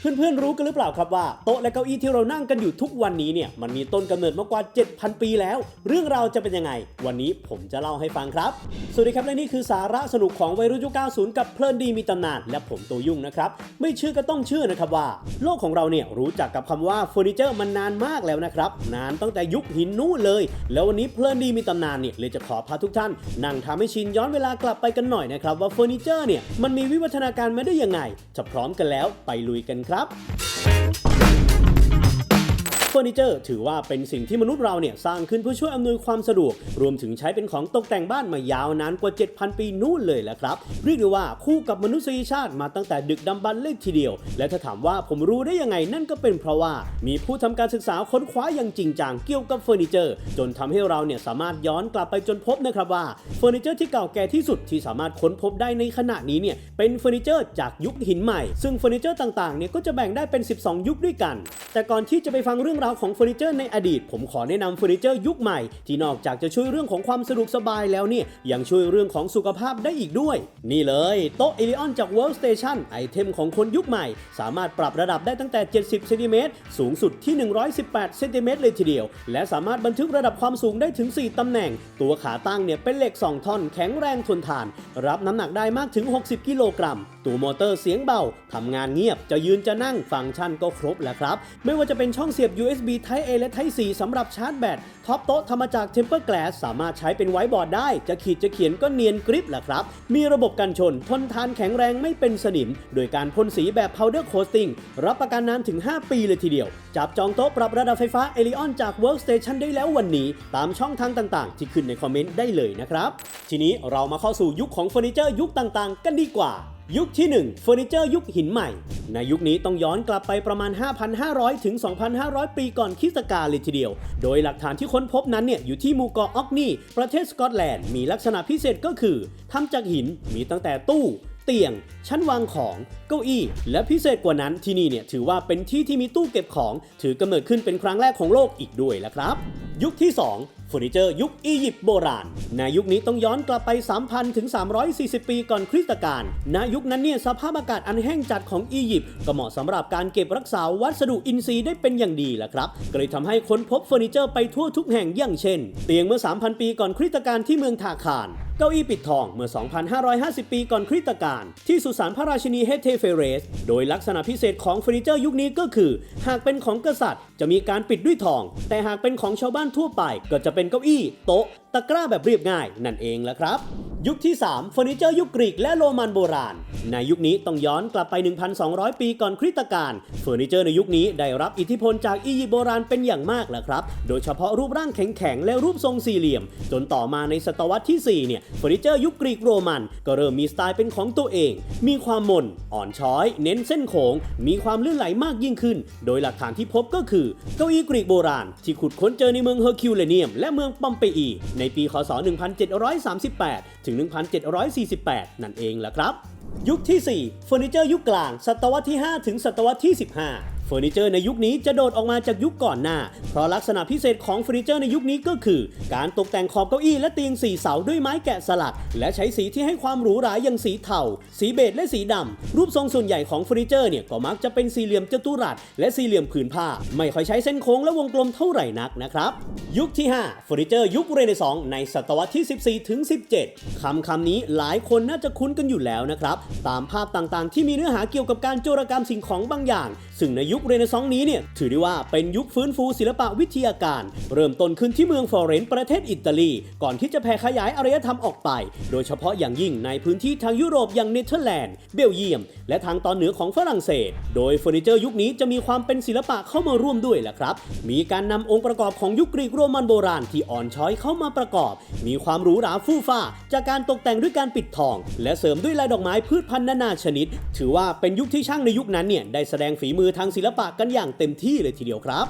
เพื่อนๆรู้กันหรือเปล่าครับว่าโต๊ะและเก้าอี้ที่เรานั่งกันอยู่ทุกวันนี้เนี่ยมันมีต้นกำเนิดมากกว่า 7,000 ปีแล้ว เรื่องราวจะเป็นยังไง วันนี้ผมจะเล่าให้ฟังครับ สวัสดีครับและนี่คือสาระสนุกของวัยรุ่นยุค90 กับเพลินดีมีตำนาน และผมตัวยุ่งนะครับ ไม่เชื่อก็ต้องเชื่อนะครับว่า โลกของเราเนี่ยรู้จักกับคำว่าเฟอร์นิเจอร์มันนานมากแล้วนะครับนานตั้งแต่ยุคหินนู้นเลย แล้ววันนี้เพลินดีมีตำนานเนี่ยเลยจะขอพาทุกท่าน นั่งทำให้ชินย้อนเวลากลับไปกันหน่อยนะครับว่าเฟอร์นิเจอร์เนี่ยมันมีวิวัฒนาการมาได้ยังไงจะพร้อมกันแล้วไปลุยกันครับ อร์นิเจอร์ถือว่าเป็นสิ่งที่มนุษย์เราเนี่ยสร้างขึ้นเพื่อช่วยอำนวยความสะดวก รวมถึงใช้เป็นของตกแต่งบ้านมายาวนานกว่า 7,000 ปีนู่นเลยแหละครับ เรียกได้ว่าคู่กับมนุษยชาติมาตั้งแต่ดึกดำบรรพ์เลยทีเดียว และถ้าถามว่าผมรู้ได้ยังไงนั่นก็เป็นเพราะว่ามีผู้ทำการศึกษาค้นคว้าอย่างจริงจังเกี่ยวกับเฟอร์นิเจอร์ จนทำให้เราเนี่ยสามารถย้อนกลับไปจนพบนะครับว่าเฟอร์นิเจอร์ที่เก่าแก่ที่สุดที่สามารถค้นพบได้ในขณะนี้เนี่ยเป็นเฟอร์นิเจอร์จากยุคหินใหม่ ซึ่งเฟอร์นิเจอร์ต่างๆเนี่ยก็จะแบ่งได้เป็น 12 ยุคด้วยกัน แต่ก่อนที่จะไปฟังเรื่องราวของเฟอร์นิเจอร์ในอดีต ผมขอแนะนำเฟอร์นิเจอร์ยุคใหม่ ที่นอกจากจะช่วยเรื่องของความสะดวกสบายแล้วเนี่ยยังช่วยเรื่องของสุขภาพได้อีกด้วย นี่เลยโต๊ะเอลิออนจาก Workstation ไอเทมของคนยุคใหม่ สามารถปรับระดับได้ตั้งแต่ 70 เซนติเมตรสูงสุดที่ 118 เซนติเมตรเลยทีเดียว และสามารถบันทึกระดับความสูงได้ถึง 4ตำแหน่ง ตัวขาตั้งเนี่ยเป็นเหล็ก 2 ท่อนแข็งแรงทนทาน รับน้ำหนักได้มากถึง 60 กิโลกรัม ตัวมอเตอร์เสียงเบาทำงานเงียบจะยืนจะนั่งฟังก์ชันก็ครบแหล้วครับ ไม่ว่าจะเป็นช่องเสียบ USB Type A และ Type C สำหรับชาร์จแบตท็อปโต๊ะทำมาจาก Temper Glass สามารถใช้เป็นไวท์บอร์ดได้ จะขีดจะเขียนก็เนียนกริปแหละครับ มีระบบกันชน ทนทานแข็งแรงไม่เป็นสนิม โดยการพ่นสีแบบ Powder Coating รับประกันนานถึง 5 ปีเลยทีเดียว จับจองโต๊ะปรับระดับไฟฟ้า e l i o n จาก Workstation ได้แล้ววันนี้ ตามช่องทางต่างๆ ที่ขึ้นในคอมเมนต์ได้เลยนะครับ ทีนี้เรามาเข้าสู่ยุคของเฟอร์นิเจอร์ยุคต่างๆ กันดีกว่า ยุคที่ 1 เฟอร์นิเจอร์ยุคหินใหม่ ในยุคนี้ต้องย้อนกลับไปประมาณ 5,500 ถึง 2,500 ปีก่อนคริสตกาลเลยทีเดียว โดยหลักฐานที่ค้นพบนั้นเนี่ยอยู่ที่หมู่เกาะออกนีประเทศสกอตแลนด์ มีลักษณะพิเศษก็คือทำจากหินมีตั้งแต่ตู้เตียง ชั้นวางของ เก้าอี้ และพิเศษกว่านั้นที่นี่เนี่ยถือว่าเป็นที่ที่มีตู้เก็บของ ถือกำเนิดขึ้นเป็นครั้งแรกของโลกอีกด้วยละครับ ยุคที่ 2 เฟอร์นิเจอร์ยุคอียิปต์โบราณ ในยุคนี้ต้องย้อนกลับไป 3,000 ถึง 340 ปีก่อนคริสตกาลณยุคนั้นเนี่ยสภาพอากาศอันแห้งจัดของอียิปต์ก็เหมาะสำหรับการเก็บรักษาวัสดุอินทรีย์ได้เป็นอย่างดีแหละครับ ก็เลยทำให้ค้นพบเฟอร์นิเจอร์ไปทั่วทุกแห่งอย่างเช่น เตียงเมื่อ 3,000 ปีก่อนคริสตกาลที่เมืองทาคานเก้าอี้ปิดทองเมื่อ 2,550 ปีก่อนคริสตกาลที่สุสานพระราชินีเฮเทเฟเรส โดยลักษณะพิเศษของเฟอร์นิเจอร์ยุคนี้ก็คือ หากเป็นของกษัตริย์ จะมีการปิดด้วยทอง แต่หากเป็นของชาวบ้านทั่วไปก็จะเป็นเก้าอี้ โต๊ะ ตะกร้าแบบเรียบง่ายนั่นเองละครับ ยุคที่ 3 เฟอร์นิเจอร์ยุคกรีกและโรมันโบราณ ในยุคนี้ต้องย้อนกลับไป 1,200 ปีก่อนคริสตกาลเฟอร์นิเจอร์ในยุคนี้ได้รับอิทธิพลจากอียิปต์โบราณเป็นอย่างมากแหละครับ โดยเฉพาะรูปร่างแข็งๆ และรูปทรงสี่เหลี่ยม จนต่อมาในศตวรรษที่ 4 เนี่ยเฟอร์นิเจอร์ยุคกรีกโรมัน ก็เริ่มมีสไตล์เป็นของตัวเอง มีความมน อ่อนช้อย เน้นเส้นโค้งมีความลื่นไหลมากยิ่งขึ้น โดยหลักฐานที่พบก็คือเก้าอี้กรีกโบราณ ที่ขุดค้นเจอในเมืองเฮอร์คิวเลเนียม และเมืองปอมเปอีในปีคศ 1738ถึง 1748 นั่นเองล่ะครับ ยุคที่ 4 เฟอร์นิเจอร์ยุคกลาง ศตวรรษที่ 5 ถึงศตวรรษที่ 15 เฟอร์นิเจอร์ในยุคนี้จะโดดออกมาจากยุคก่อนหน้า เพราะลักษณะพิเศษของเฟอร์นิเจอร์ในยุคนี้ก็คือ การตกแต่งขอบเก้าอี้และเตียงสีเสาด้วยไม้แกะสลัก และใช้สีที่ให้ความหรูหราอย่างสีเทาสีเบจและสีดำรูปทรงส่วนใหญ่ของเฟอร์นิเจอร์เนี่ยก็มักจะเป็นสี่เหลี่ยมจัตุรัสและสี่เหลี่ยมผืนผ้า ไม่ค่อยใช้เส้นโค้งและวงกลมเท่าไหร่นักนะครับยุคที่5เฟอร์นิเจอร์ยุคเรเนซองส์ในศตวรรษที่ 14ถึง17คำคำนี้หลายคนน่าจะคุ้นกันอยู่แล้วนะครับตามภาพต่างๆ ที่มีเนื้อหาเกี่ยวกับการโจรกรรมสิ่งของบางอย่าง ซึ่งในยุคคเรเนซองส์นี้เนี่ยถือได้ว่าเป็นยุคฟื้นฟูศิลปะวิทยาการ เริ่มต้นขึ้นที่เมืองฟลอเรนซ์ประเทศอิตาลี ก่อนที่จะแผ่ขยายอารยธรรมออกไป โดยเฉพาะอย่างยิ่งในพื้นที่ทางยุโรปอย่างเนเธอร์แลนด์ เบลเยียม และทางตอนเหนือของฝรั่งเศส โดยเฟอร์นิเจอร์ยุคนี้จะมีความเป็นศิลปะเข้ามาร่วมด้วยแหละครับ มีการนำองค์ประกอบของยุคกรีกโรมันโบราณที่อ่อนช้อยเข้ามาประกอบ มีความหรูหราฟู่ฟ้า จากการตกแต่งด้วยการปิดทอง และเสริมด้วยลายดอกไม้พืชพันธุ์นานาชนิด ถือว่าเป็นยุคที่ช่างในยุคนั้นเนี่ยได้แสดงฝีมือทางศิลปะกันอย่างเต็มที่เลยทีเดียวครับ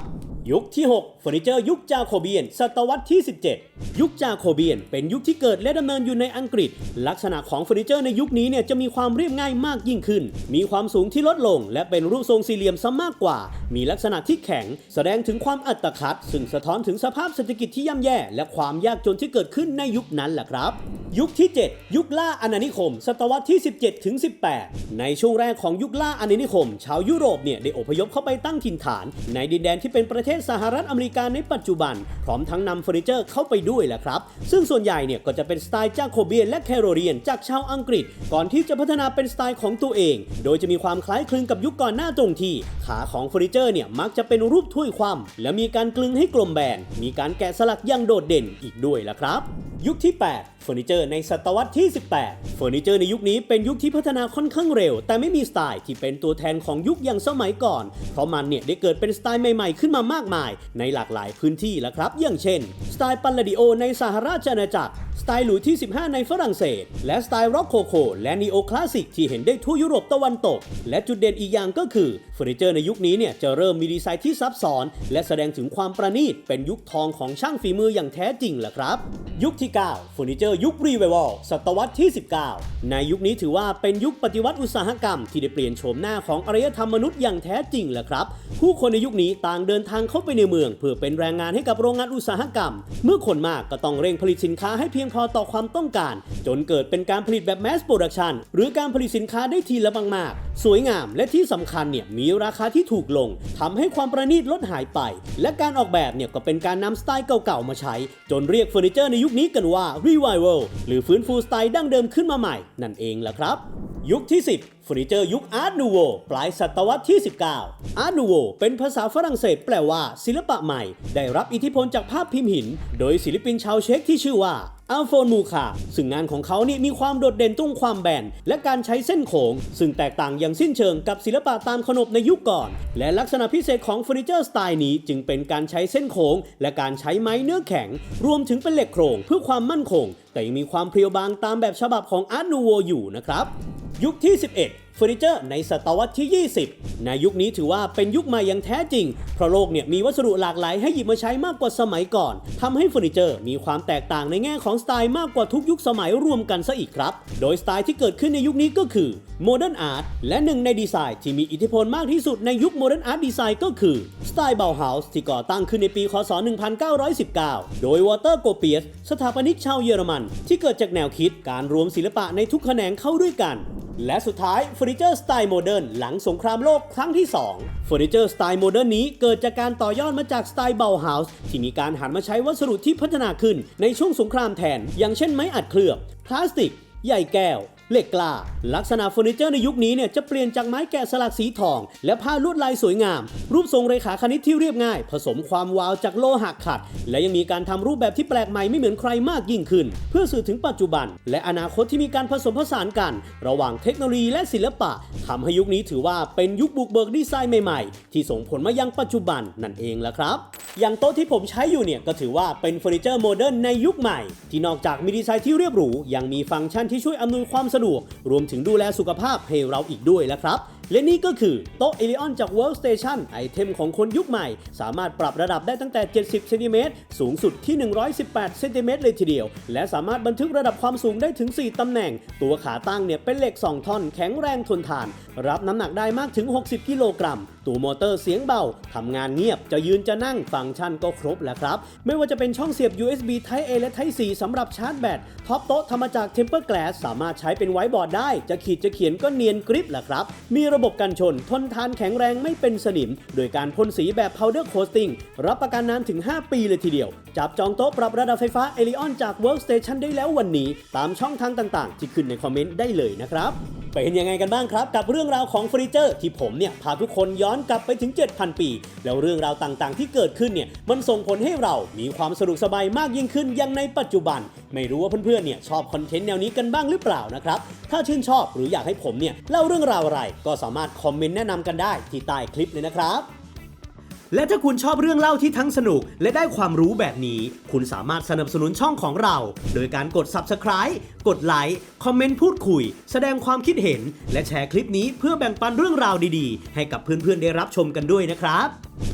ยุคที่ 6 เฟอร์นิเจอร์ยุคจาโคเบียน ศตวรรษที่ 17 ยุคจาโคเบียน เป็นยุคที่เกิดและดำเนินอยู่ในอังกฤษ ลักษณะของเฟอร์นิเจอร์ในยุคนี้เนี่ยจะมีความเรียบง่ายมากยิ่งขึ้น มีความสูงที่ลดลง และเป็นรูปทรงสี่เหลี่ยมซะมากกว่า มีลักษณะที่แข็ง แสดงถึงความอัตคัด ซึ่งสะท้อนถึงสภาพเศรษฐกิจที่ย่ำแย่ และความยากจนที่เกิดขึ้นในยุคนั้นแหละครับ ยุคที่ 7 ยุคล่าอาณานิคม ศตวรรษที่ 17ถึง18 ในช่วงแรกของยุคล่าอาณานิคม ชาวยุโรปเนี่ยได้อพยพเข้าไปตั้งถิ่นฐาน ในดินแดนที่เป็นประเทศสหรัฐอเมริกาในปัจจุบัน พร้อมทั้งนำเฟอร์นิเจอร์เข้าไปด้วยแหละครับ ซึ่งส่วนใหญ่เนี่ยก็จะเป็นสไตล์จาโคเบียนและแคโรเลียนจากชาวอังกฤษ ก่อนที่จะพัฒนาเป็นสไตล์ของตัวเอง โดยจะมีความคล้ายคลึงกับยุคก่อนหน้าตรงที่ ขาของเฟอร์นิเจอร์เนี่ยมักจะเป็นรูปถ้วยคว่ำและมีการกลึงให้กลมแบนมีการแกะสลักอย่างโดดเด่นอีกด้วยล่ะครับ ยุคที่ 8 เฟอร์นิเจอร์ในศตวรรษที่ 18 เฟอร์นิเจอร์ในยุคนี้เป็นยุคที่พัฒนาค่อนข้างเร็ว แต่ไม่มีสไตล์ที่เป็นตัวแทนของยุคอย่างสมัยก่อน เพราะมันเนี่ยได้เกิดเป็นสไตล์ใหม่ๆ ขึ้นมามากมาย ในหลากหลายพื้นที่แล้วครับ อย่างเช่น สไตล์ปัลลาดิโอในสหราชอาณาจักรสไตล์หลุยที่ 15 ในฝรั่งเศส และสไตล์ร็อกโคโคและนีโอคลาสสิกที่เห็นได้ทั่วยุโรปตะวันตก และจุดเด่นอีกอย่างก็คือเฟอร์นิเจอร์ในยุคนี้เนี่ยจะเริ่มมีดีไซน์ที่ซับซ้อน และแสดงถึงความประณีตเป็นยุคทองของช่างฝีมืออย่างแท้จริงแหละครับ ยุคที่9เฟอร์นิเจอร์ยุครีเวลศตวรรษที่ 19 ในยุคนี้ถือว่าเป็นยุคปฏิวัติอุตสาหกรรม ที่ได้เปลี่ยนโฉมหน้าของอารยธรรมมนุษย์อย่างแท้จริงแหละครับ ผู้คนในยุคนี้ต่างเดินทางเข้าไปในเมือง เพื่อเป็นแรงงานให้กับโรงงานอุตสาหกรรม เมื่อคนมากก็ต้องเร่งผลิตสินค้าให้เพียงพอต่อความต้องการ จนเกิดเป็นการผลิตแบบแมสโปรดักชันหรือการผลิตสินค้าได้ทีละบางมากๆสวยงามและที่สำคัญเนี่ยมีราคาที่ถูกลงทำให้ความประณีตลดหายไป และการออกแบบเนี่ยก็เป็นการนำสไตล์เก่าๆมาใช้ จนเรียกเฟอร์นิเจอร์ในยุคนี้กันว่า revival หรือฟื้นฟูสไตล์ดั้งเดิมขึ้นมาใหม่ นั่นเองล่ะครับ ยุคที่ 10 ฟอร์นิเจอร์ยุคอาร์ตนูโวปลายศตวรรษที่ 19 อาร์ตนูโวเป็นภาษาฝรั่งเศสแปลว่าศิลปะใหม่ ได้รับอิทธิพลจากภาพพิมพ์หิน โดยศิลปินชาวเช็กที่ชื่อว่าอัลโฟนมูคาซึ่งงานของเขานี่มีความโดดเด่นตรงความแบน และการใช้เส้นโขง ซึ่งแตกต่างอย่างสิ้นเชิงกับศิลปะตามขนบในยุคก่อน และลักษณะพิเศษของเฟอร์นิเจอร์สไตล์นี้จึงเป็นการใช้เส้นโขง และการใช้ไม้เนื้อแข็ง รวมถึงเป็นเหล็กโครงเพื่อความมั่นคง แต่ยังมีความเพรียวบางตามแบบฉบับของอาร์ตนูโวอยู่นะครับยุคที่ 11 เฟอร์นิเจอร์ในศตวรรษที่ 20 ในยุคนี้ถือว่าเป็นยุคใหม่อย่างแท้จริง เพราะโลกเนี่ยมีวัสดุหลากหลายให้หยิบมาใช้มากกว่าสมัยก่อนทำให้เฟอร์นิเจอร์มีความแตกต่างในแง่ของสไตล์มากกว่าทุกยุคสมัยรวมกันซะอีกครับ โดยสไตล์ที่เกิดขึ้นในยุคนี้ก็คือโมเดิร์นอาร์ตและหนึ่งในดีไซน์ที่มีอิทธิพลมากที่สุดในยุคโมเดิร์นอาร์ตดีไซน์ก็คือสไตล์เบลเฮาส์ที่ก่อตั้งขึ้นในปีคศ 1919 โดยวอเตอร์โกเปียสสถาปนิกชาวเยอรมัน ที่เกิดจากแนวคิดการรวมศิลปะในทุกแขนงเข้าด้วยกัน และสุดท้ายเฟอร์นิเจอร์สไตล์โมเดิร์นหลังสงครามโลกครั้งที่2เฟอร์นิเจอร์สไตล์โมเดิร์นนี้เกิดจากการต่อยอดมาจากสไตล์เบาเฮาส์ที่มีการหันมาใช้วัสดุที่พัฒนาขึ้นในช่วงสงครามแทน อย่างเช่นไม้อัดเคลือบพลาสติกใยแก้ว เหล็กกล้า ลักษณะเฟอร์นิเจอร์ในยุคนี้เนี่ยจะเปลี่ยนจากไม้แกะสลักสีทอง และผ้าลวดลายสวยงาม รูปทรงเรขาคณิตที่เรียบง่าย ผสมความวาวจากโลหะขัด และยังมีการทำรูปแบบที่แปลกใหม่ไม่เหมือนใครมากยิ่งขึ้น เพื่อสื่อถึงปัจจุบัน และอนาคตที่มีการผสมผสานกัน ระหว่างเทคโนโลยีและศิลปะทำให้ยุคนี้ถือว่าเป็นยุคบุกเบิกดีไซน์ใหม่ๆ ที่ส่งผลมายังปัจจุบันนั่นเองละครับ อย่างโต๊ะที่ผมใช้อยู่เนี่ยก็ถือว่าเป็นเฟอร์นิเจอร์โมเดิร์นในยุคใหม่ ที่นอกจากมีดีไซน์ที่เรียบหรู ยังมีฟังก์ชันที่ช่วยอำนวยความสะดวก รวมถึงดูแลสุขภาพให้เราอีกด้วยแล้วครับ และนี่ก็คือโต๊ะเอลิออนจาก Workstation ไอเทมของคนยุคใหม่ สามารถปรับระดับได้ตั้งแต่ 70 เซนติเมตร สูงสุดที่ 118 เซนติเมตรเลยทีเดียว และสามารถบันทึกระดับความสูงได้ถึง 4 ตำแหน่ง ตัวขาตั้งเนี่ยเป็นเหล็ก 2 ท่อนแข็งแรงทนทาน รับน้ำหนักได้มากถึง 60 กิโลกรัม ตัวมอเตอร์เสียงเบา ทำงานเงียบ จะยืนจะนั่ง ฟังก์ชันก็ครบแล้วครับ ไม่ว่าจะเป็นช่องเสียบ USB Type A และ Type C สำหรับชาร์จแบต ท็อปโต๊ะทำมาจาก Temper Glass สามารถใช้เป็นไวท์บอร์ดได้ จะขีดจะเขียนก็เนียนกริปแหละครับ มีระระบบกันชน ทนทานแข็งแรงไม่เป็นสนิม โดยการพ่นสีแบบ Powder Coating รับประกันนานถึง 5 ปีเลยทีเดียว จับจองโต๊ะปรับระดับไฟฟ้า e l i o n จาก Workstation ได้แล้ววันนี้ ตามช่องทางต่างๆ ที่ขึ้นในคอมเมนต์ได้เลยนะครับเป็นยังไงกันบ้างครับ กับเรื่องราวของเฟอร์นิเจอร์ที่ผมเนี่ยพาทุกคนย้อนกลับไปถึง 7,000 ปี แล้วเรื่องราวต่างๆ ที่เกิดขึ้นเนี่ยมันส่งผลให้เรามีความสะดวกสบายมากยิ่งขึ้นย่างในปัจจุบัน ไม่รู้ว่าเพื่อนๆเนี่ยชอบคอนเทนต์แนวนี้กันบ้างหรือเปล่านะครับ ถ้าชื่นชอบหรืออยากให้ผมเนี่ยเล่าเรื่องราวอะไรก็สามารถคอมเมนต์แนะนำกันได้ที่ใต้คลิปเลยนะครับ และถ้าคุณชอบเรื่องเล่าที่ทั้งสนุก และได้ความรู้แบบนี้ คุณสามารถสนับสนุนช่องของเรา โดยการกด Subscribe กดไลค์ คอมเมนต์พูดคุย แสดงความคิดเห็น และแชร์คลิปนี้เพื่อแบ่งปันเรื่องราวดีๆ ให้กับเพื่อนๆได้รับชมกันด้วยนะครับ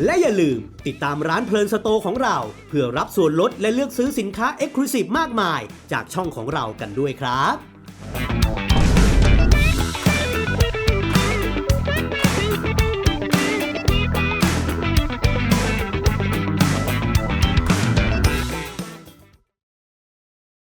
และอย่าลืมติดตามร้านเพลินสโตของเรา เพื่อรับส่วนลดและเลือกซื้อสินค้า e x c l u s i v e มากมาย จากช่องของเรากันด้วยครับ